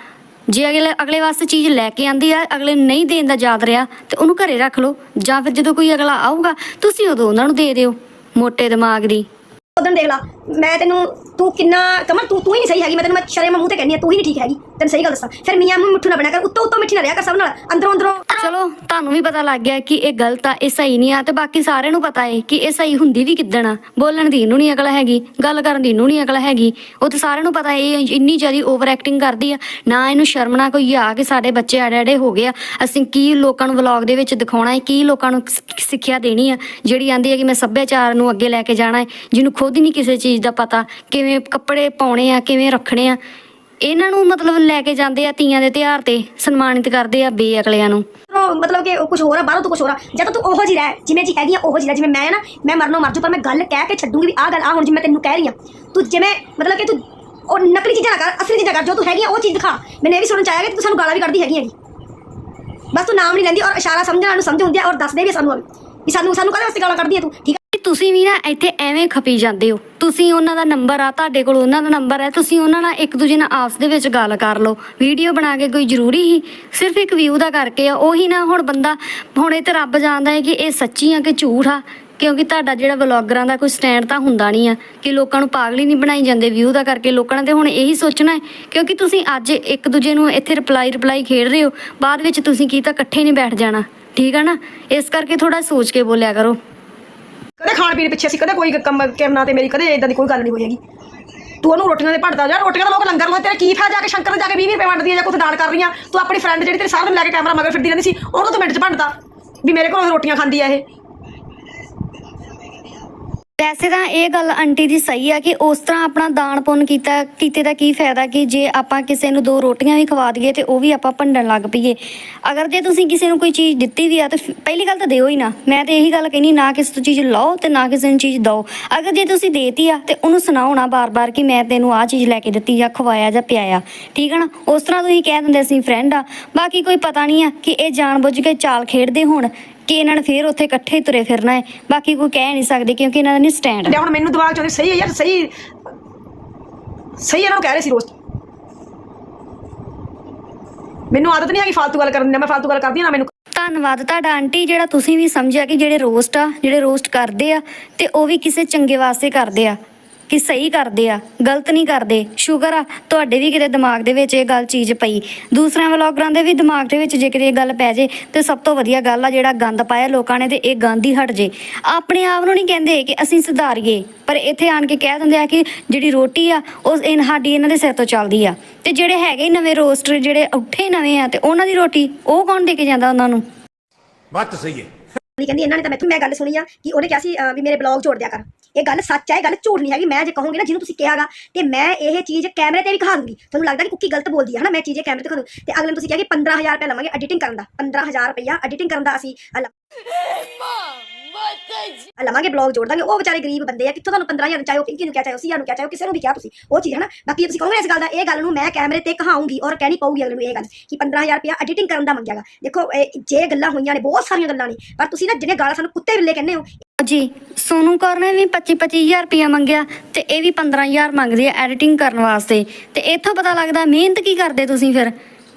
ਜੇ ਅਗਲੇ ਅਗਲੇ ਵਾਸਤੇ ਚੀਜ਼ ਲੈ ਕੇ ਆਂਦੀ ਆ, ਅਗਲੇ ਨੂੰ ਨਹੀਂ ਦੇਣ ਦਾ ਯਾਦ ਰਿਹਾ, ਤੇ ਉਹਨੂੰ ਘਰੇ ਰੱਖ ਲੋ ਜਾਂ ਫਿਰ ਜਦੋਂ ਕੋਈ ਅਗਲਾ ਆਊਗਾ, ਤੁਸੀਂ ਉਦੋਂ ਉਹਨਾਂ ਨੂੰ ਦੇ ਦਿਓ, ਮੋਟੇ ਦਿਮਾਗ ਦੀ। ਉਦੋਂ ਦੇਖ ਲਾ ਮੈਂ ਤੈਨੂੰ ਤੂੰ ਕਿੰਨਾ ਕਮਲ, ਤੂੰ ਤੂੰ ਹੀ ਨਹੀਂ ਸਹੀ ਹੈਗੀ, ਮੈਂ ਤੈਨੂੰ ਮੈਂ ਸ਼ਰਮ ਮੂੰਹ ਤੇ ਕਹਿੰਦੀ ਆ ਤੂੰ ਹੀ ਨਹੀਂ ਠੀਕ ਹੈਗੀ, ਤੈਨੂੰ ਸਹੀ ਗੱਲ ਦੱਸਾਂ। ਫਿਰ ਮੀਆਂ ਮੂੰਹ ਮਿੱਠੂ ਨਾ ਬਣਿਆ ਕਰ, ਉੱਤੋਂ ਉੱਤੋਂ ਮਿੱਠੀ ਨਾ ਰਿਹਾ ਕਰ ਸਭ ਨਾਲ, ਅੰਦਰੋਂ ਅੰਦਰੋਂ। ਚਲੋ, ਤੁਹਾਨੂੰ ਵੀ ਪਤਾ ਲੱਗ ਗਿਆ ਕਿ ਇਹ ਗਲਤ ਆ ਇਹ ਸਹੀ ਨਹੀਂ ਆ, ਤੇ ਬਾਕੀ ਸਾਰਿਆਂ ਨੂੰ ਪਤਾ ਹੈ ਕਿ ਇਹ ਸਹੀ ਹੁੰਦੀ ਵੀ ਕਿੱਦਣ ਆ। ਬੋਲਣ ਦੀ ਇਹਨੂੰ ਨਹੀਂ ਅਕਲ ਹੈਗੀ, ਗੱਲ ਕਰਨ ਦੀ ਇਹਨੂੰ ਨਹੀਂ ਅਕਲ ਹੈਗੀ। ਉਹ ਤੇ ਸਾਰਿਆਂ ਨੂੰ ਪਤਾ ਇਹ ਇੰਨੀ ਜ਼ਿਆਦਾ ਓਵਰ ਐਕਟਿੰਗ ਕਰਦੀ ਆ। ਨਾ ਇਹਨੂੰ ਸ਼ਰਮ, ਨਾ ਕੋਈ ਆ ਕਿ ਸਾਡੇ ਬੱਚੇ ਆੜੇ ਆੜੇ ਹੋ ਗਏ ਆ। ਅਸੀਂ ਕੀ ਲੋਕਾਂ ਨੂੰ ਵਲੌਗ ਦੇ ਵਿੱਚ ਦਿਖਾਉਣਾ ਹੈ ਕੀ ਲੋਕਾਂ ਨੂੰ ਸਿੱਖਿਆ ਦੇਣੀ ਆ। ਜਿਹੜੀ ਆਂਦੀ ਹੈ ਕਿ ਮੈਂ ਸੱਭਿਆਚਾਰ ਨੂੰ ਅੱਗੇ ਲੈ ਕੇ ਜਾਣਾ ਹੈ ਜਿਹਨੂੰ ਖੁਦ ਹੀ ਨਹੀਂ ਕਿਸੇ ਚੀਜ਼ ਦਾ ਪਤਾ, ਕਿਵੇਂ ਕੱਪੜੇ ਪਾਉਣੇ ਆ, ਕਿਵੇਂ ਰੱਖਣੇ ਆ। ਇਹਨਾਂ ਨੂੰ ਮਤਲਬ ਲੈ ਕੇ ਜਾਂਦੇ ਆ ਤੀਆਂ ਦੇ ਤਿਉਹਾਰ ਤੇ, ਸਨਮਾਨਿਤ ਕਰਦੇ ਆ ਬੇਅਕਲਿਆਂ ਨੂੰ। ਉਹ ਮਤਲਬ ਕਿ ਕੁਝ ਹੋਰ ਆ, ਬਾਹਰੋਂ ਤੂੰ ਕੁਝ ਹੋਰ ਆ। ਜਦੋਂ ਤੂੰ ਉਹੋ ਜੀ ਰਹਿ, ਜਿਵੇਂ ਜੀ ਹੈਗੀ ਆ ਉਹੋ ਜੀ ਰਹਿ। ਜਿਵੇਂ ਮੈਂ ਨਾ, ਮੈਂ ਮਰਨੋਂ ਮਰ ਜੂ ਪਰ ਮੈਂ ਗੱਲ ਕਹਿ ਕੇ ਛੱਡੂਗੀ ਵੀ ਆਹ ਗੱਲ ਆ ਹੁਣ ਜਿਵੇਂ ਮੈਂ ਤੈਨੂੰ ਕਹਿ ਰਹੀ ਆ ਤੂੰ ਜਿਵੇਂ, ਮਤਲਬ ਕਿ ਤੂੰ ਉਹ ਨਕਲੀ ਚੀਜ਼ਾਂ ਨਾ ਕਰ, ਅਸਲੀ ਚੀਜ਼ਾਂ ਕਰ, ਜੋ ਤੂੰ ਹੈਗੀ ਆ ਉਹ ਚੀਜ਼ ਦਿਖਾ। ਮੈਨੂੰ ਇਹ ਵੀ ਸੁਣਨ ਚ ਆਇਆ ਕਿ ਤੂੰ ਸਾਨੂੰ ਗਾਲਾਂ ਵੀ ਕੱਢਦੀ ਹੈਗੀ ਹੈਗੀ। ਬਸ ਤੂੰ ਨਾਮ ਨਹੀਂ ਲੈਂਦੀ ਔਰ ਇਸ਼ਾਰਾ ਸਮਝਣ ਵਾਲ ਨੂੰ ਸਮਝ ਹੁੰਦੀ ਆ ਔਰ ਦੱਸਦੇ ਵੀ ਸਾਨੂੰ ਵੀ ਸਾਨੂੰ ਸਾਨੂੰ ਕਾਹਦੇ ਵਾਸਤੇ ਗਾਲਾਂ ਕੱਢਦੀ ਆ ਤੂੰ? ਠੀਕ ਆ? ਕਿ ਤੁਸੀਂ ਵੀ ਨਾ ਇੱਥੇ ਐਵੇਂ ਖਪੀ ਜਾਂਦੇ ਹੋ। ਤੁਸੀਂ ਉਹਨਾਂ ਦਾ ਨੰਬਰ ਆ, ਤੁਹਾਡੇ ਕੋਲ ਉਹਨਾਂ ਦਾ ਨੰਬਰ ਹੈ। ਤੁਸੀਂ ਉਹਨਾਂ ਨਾਲ ਇੱਕ ਦੂਜੇ ਨਾਲ ਆਪਸ ਦੇ ਵਿੱਚ ਗੱਲ ਕਰ ਲਓ। ਵੀਡੀਓ ਬਣਾ ਕੇ ਕੋਈ ਜ਼ਰੂਰੀ ਹੀ, ਸਿਰਫ ਇੱਕ ਵਿਊ ਦਾ ਕਰਕੇ ਆ। ਉਹੀ ਨਾ ਹੁਣ ਬੰਦਾ, ਹੁਣ ਇਹ ਤੇ ਰੱਬ ਜਾਣਦਾ ਹੈ ਕਿ ਇਹ ਸੱਚੀ ਆ ਕਿ ਝੂਠ ਆ। ਕਿਉਂਕਿ ਤੁਹਾਡਾ ਜਿਹੜਾ ਵਲੌਗਰਾਂ ਦਾ ਕੋਈ ਸਟੈਂਡ ਤਾਂ ਹੁੰਦਾ ਨਹੀਂ ਆ ਕਿ ਲੋਕਾਂ ਨੂੰ ਪਾਗਲ ਹੀ ਨਹੀਂ ਬਣਾਈ ਜਾਂਦੇ ਵਿਊ ਦਾ ਕਰਕੇ। ਲੋਕਾਂ ਨੇ ਤੇ ਹੁਣ ਇਹੀ ਸੋਚਣਾ ਹੈ, ਕਿਉਂਕਿ ਤੁਸੀਂ ਅੱਜ ਇੱਕ ਦੂਜੇ ਨੂੰ ਇੱਥੇ ਰਿਪਲਾਈ ਰਿਪਲਾਈ ਖੇਡ ਰਹੇ ਹੋ। ਬਾਅਦ ਵਿੱਚ ਤੁਸੀਂ ਕੀ ਤਾਂ ਇਕੱਠੇ ਨਹੀਂ ਬੈਠ ਜਾਣਾ। ਠੀਕ ਆ ਨਾ? ਇਸ ਕਰਕੇ ਥੋੜਾ ਸੋਚ ਕੇ ਬੋਲਿਆ ਕਰੋ। ਕਦੇ ਖਾਣ ਪੀਣ ਪਿੱਛੇ ਸੀ ਕਦੇ ਕੋਈ ਕੰਮ ਕਰਨਾ ਤੇ ਮੇਰੀ ਕਦੇ ਇਦਾਂ ਦੀ ਕੋਈ ਗੱਲ ਨਹੀਂ ਹੋਈ ਹੈਗੀ। ਤੂੰ ਉਹਨੂੰ ਰੋਟੀਆਂ ਦੇ ਭੜਦਾ, ਜਾ ਰੋਟੀਆਂ ਦਾ ਲੋਕ ਲੰਗਰ ਲਾਉਂਦੇ, ਤੇਰਾ ਕੀ ਫਾਇਦਾ ਜਾ ਕੇ ਸ਼ੰਕਰ ਦੇ ਜਾ ਕੇ 20 ਰੁਪਏ ਵੰਡਦੀ ਆ ਜਾਂ ਕੁਝ ਦਾਨ ਕਰ ਰਹੀਆਂ ਤੂੰ ਆਪਣੀ ਫਰੈਂਡ ਜਿਹੜੀ ਤੇਰੇ ਸਾਰਾ ਨੂੰ ਲੈ ਕੇ ਕੈਮਰਾ ਮਗਰ ਫਿਰਦੀ ਰਹਿੰਦੀ ਸੀ, ਉਹਨੂੰ ਤੂੰ ਮਿੰਟ 'ਚ ਭੰਡਦਾ ਵੀ ਮੇਰੇ ਕੋਲ ਰੋਟੀਆਂ ਖਾਂਦੀ ਆ ਇਹ। ਵੈਸੇ ਤਾਂ ਇਹ ਗੱਲ ਆਂਟੀ ਦੀ ਸਹੀ ਆ ਕਿ ਉਸ ਤਰ੍ਹਾਂ ਆਪਣਾ ਦਾਨ ਪੁੰਨ ਕੀਤਾ, ਕੀਤੇ ਦਾ ਕੀ ਫਾਇਦਾ ਕਿ ਜੇ ਆਪਾਂ ਕਿਸੇ ਨੂੰ ਦੋ ਰੋਟੀਆਂ ਵੀ ਖਵਾ ਦਈਏ ਤੇ ਉਹ ਵੀ ਆਪਾਂ ਭੰਡਣ ਲੱਗ ਪਈਏ। ਅਗਰ ਜੇ ਤੁਸੀਂ ਕਿਸੇ ਨੂੰ ਕੋਈ ਚੀਜ਼ ਦਿੱਤੀ ਵੀ ਆ ਤਾਂ ਪਹਿਲੀ ਗੱਲ ਤਾਂ ਦਿਓ ਹੀ ਨਾ। ਮੈਂ ਤੇ ਇਹੀ ਗੱਲ ਕਹਿਨੀ ਨਾ ਕਿਸੇ ਤੋਂ ਚੀਜ਼ ਲਓ ਤੇ ਨਾ ਕਿਸੇ ਨੂੰ ਚੀਜ਼ ਦਿਓ। ਅਗਰ ਜੇ ਤੁਸੀਂ ਦੇਤੀ ਆ ਤੇ ਉਹਨੂੰ ਸੁਣਾਓ ਨਾ ਬਾਰ-ਬਾਰ ਕਿ ਮੈਂ ਤੈਨੂੰ ਆਹ ਚੀਜ਼ ਲੈ ਕੇ ਦਿੱਤੀ ਜਾਂ ਖਵਾਇਆ ਜਾਂ ਪਿਆਇਆ। ਠੀਕ ਹੈ ਨਾ? ਉਸ ਤਰ੍ਹਾਂ ਤੁਸੀਂ ਕਹਿ ਦਿੰਦੇ ਅਸੀਂ ਫਰੈਂਡ ਆ। ਬਾਕੀ ਕੋਈ ਪਤਾ ਨਹੀਂ ਆ ਕਿ ਇਹ ਜਾਣਬੁੱਝ ਕੇ ਚਾਲ ਖੇਡਦੇ ਹੋਣ। ਕਿ ਇਹਨਾਂ ਨੇ ਫੇਰ ਉੱਥੇ ਇਕੱਠੇ ਤੁਰੇ ਫਿਰਨਾ ਹੈ। ਬਾਕੀ ਕੋਈ ਕਹਿ ਨਹੀਂ ਸਕਦੇ ਕਿਉਂਕਿ ਇਹਨਾਂ ਦਾ ਨਹੀਂ ਸਟੈਂਡ ਹੁਣ ਮੈਨੂੰ ਦਿਮਾਗ ਚ ਸਹੀ ਹੈ ਯਾਰ ਸਹੀ। ਸਹੀ ਇਹਨਾਂ ਨੂੰ ਕਹਿ ਰਹੇ ਸੀ ਰੋਜ਼ ਮੈਨੂੰ ਆਦਤ ਨਹੀਂ ਹੈਗੀ ਫਾਲਤੂ ਗੱਲ ਕਰਨ ਦੀ ਮੈਂ ਫालतू ਗੱਲ ਕਰਦੀ ਹਾਂ, ਨਾ ਮੈਨੂੰ ਧੰਨਵਾਦ ਤੁਹਾਡਾ ਆਂਟੀ ਜਿਹੜਾ ਤੁਸੀਂ ਵੀ ਸਮਝਿਆ ਕਿ ਜਿਹੜੇ ਰੋਸਟ ਆ ਜਿਹੜੇ ਰੋਸਟ ਕਰਦੇ ਆ ਤੇ ਉਹ ਵੀ ਕਿਸੇ ਚੰਗੇ ਵਾਸਤੇ ਕਰਦੇ ਆ। ਕਿ ਸਹੀ ਕਰਦੇ ਆ ਗਲਤ ਨਹੀਂ ਕਰਦੇ। ਸ਼ੁਕਰ ਆ ਤੁਹਾਡੇ ਵੀ ਕਿਤੇ ਦਿਮਾਗ ਦੇ ਵਿੱਚ ਇਹ ਗੱਲ ਚੀਜ਼ ਪਈ। ਦੂਸਰਿਆਂ ਵਲੌਗਰਾਂ ਦੇ ਵੀ ਦਿਮਾਗ ਦੇ ਵਿੱਚ ਜੇ ਕਿਤੇ ਇਹ ਗੱਲ ਪੈ ਜੇ ਤੇ ਸਭ ਤੋਂ ਵਧੀਆ ਗੱਲ ਆ ਜਿਹੜਾ ਗੰਦ ਪਾਇਆ ਲੋਕਾਂ ਨੇ ਤੇ ਇਹ ਗੰਦ ਹੀ ਹਟ ਜੇ। ਆਪਣੇ ਆਪ ਨੂੰ ਨਹੀਂ ਕਹਿੰਦੇ ਕਿ ਅਸੀਂ ਸੁਧਾਰੀਏ ਪਰ ਇੱਥੇ ਆਣ ਕੇ ਕਹਿ ਦਿੰਦੇ ਆ ਕਿ ਜਿਹੜੀ ਰੋਟੀ ਆ ਉਹ ਇਨ ਸਾਡੀ ਇਹਨਾਂ ਦੇ ਸਿਰ ਤੋਂ ਚੱਲਦੀ ਆ। ਤੇ ਜਿਹੜੇ ਹੈਗੇ ਨਵੇਂ ਰੋਸਟਰ ਜਿਹੜੇ ਉੱਠੇ ਨਵੇਂ ਆ ਤੇ ਉਹਨਾਂ ਦੀ ਰੋਟੀ ਉਹ ਕੌਣ ਦੇ ਕੇ ਜਾਂਦਾ ਉਹਨਾਂ ਨੂੰ? ਬਾਤ ਸਹੀ ਹੈ। ਵੀ ਕਹਿੰਦੀ ਇਹਨਾਂ ਨੇ ਤਾਂ ਮੈਥੋਂ ਮੈਂ ਗੱਲ ਸੁਣੀ ਆ ਕਿ ਉਹਨੇ ਕਿਹਾ ਸੀ ਵੀ ਮੇਰੇ ਬਲੌਗ ਜੋੜ ਦਿਆ ਕਰ। ਇਹ ਗੱਲ ਸੱਚ ਹੈ ਇਹ ਗੱਲ ਝੂਠ ਨਹੀਂ ਹੈਗੀ। ਮੈਂ ਜੇ ਕਹੂੰਗੀ ਨਾ ਜਿਹਨੂੰ ਤੁਸੀਂ ਕਿਹਾਗਾ ਤੇ ਮੈਂ ਇਹ ਚੀਜ਼ ਕੈਮਰੇ ਤੇ ਵੀ ਦਿਖਾ ਦੂੰਗੀ ਤੁਹਾਨੂੰ ਲੱਗਦਾ ਕਿ ਕੁੱਕੀ ਗਲਤ ਬੋਲਦੀ ਹੈ ਹਨਾ? ਮੈਂ ਚੀਜ਼ੇ ਕੈਮਰੇ ਤੇ ਦਿਖਾ ਦੂੰ ਤੇ ਅਗਲੇ ਨੂੰ ਤੁਸੀਂ ਕਿਹਾ ਕਿ 15000 ਰੁਪਏ ਲਵਾਂਗੇ ਐਡੀਟਿੰਗ ਕਰਨ ਦਾ। 15000 ਰੁਪਇਆ ਐਡੀਟਿੰਗ ਕਰਨ ਦਾ ਅਸੀਂ ਲਵਾਂਗੇ ਬਲੌਗ ਜੋੜ ਦਾਂਗੇ। ਉਹ ਵਿਚਾਰੇ ਗਰੀਬ ਬੰਦੇ ਆ। ਕਿੱਥੋਂ ਤੁਹਾਨੂੰ 15000 ਚਾਹੇ ਉਹ ਪਿੰਕੀ ਨੂੰ ਕਿਹਾ, ਚਾਹੇ ਉਹ ਸੀਆ ਨੂੰ ਕਿਹਾ, ਚਾਹੇ ਕਿਸੇ ਨੂੰ ਵੀ ਕਿਹਾ ਤੁਸੀਂ। ਉਹ ਚੀਜ਼ ਹੈ ਨਾ ਬਾਕੀ ਤੁਸੀਂ ਕਹੋਗੇ ਇਸ ਗੱਲ ਦਾ, ਇਹ ਗੱਲ ਨੂੰ ਮੈਂ ਕੈਮਰੇ ਤੇ ਕਹਾਉਂਗੀ ਔਰ ਕਹਿਣੀ ਪਊਗੀ ਅਗਲੇ ਨੂੰ ਇਹ ਗੱਲ ਕਿ 15000 ਰੁਪਇਆ ਐਡੀਟਿੰਗ ਕਰਨ ਦਾ ਮੰਗਿਆਗਾ। ਦੇਖੋ, ਇਹ ਜੇ ਗੱਲਾਂ ਹੋਈਆਂ ਨੇ, ਬਹੁਤ ਸਾਰੀਆਂ ਗੱਲਾਂ ਨੇ, ਪਰ ਤੁਸੀਂ ਨਾ ਜਿਹੜੇ ਗਾਲਾਂ ਸਾਨੂੰ ਕੁੱਤੇ ਬਿੱਲੇ ਕਹਿੰਦੇ ਹੋ ਜੀ ਸੋਨੂ ਕੌਰ ਨੇ ਵੀ 25 25000 ਰੁਪਇਆ ਮੰਗਿਆ ਤੇ ਇਹ ਵੀ 15000 ਮੰਗਦੀ ਹੈ ਐਡੀਟਿੰਗ ਕਰਨ ਵਾਸਤੇ। ਤੇ ਇੱਥੋਂ ਪਤਾ ਲੱਗਦਾ ਮਿਹਨਤ ਕੀ ਕਰਦੇ ਤੁਸੀਂ ਫਿਰ?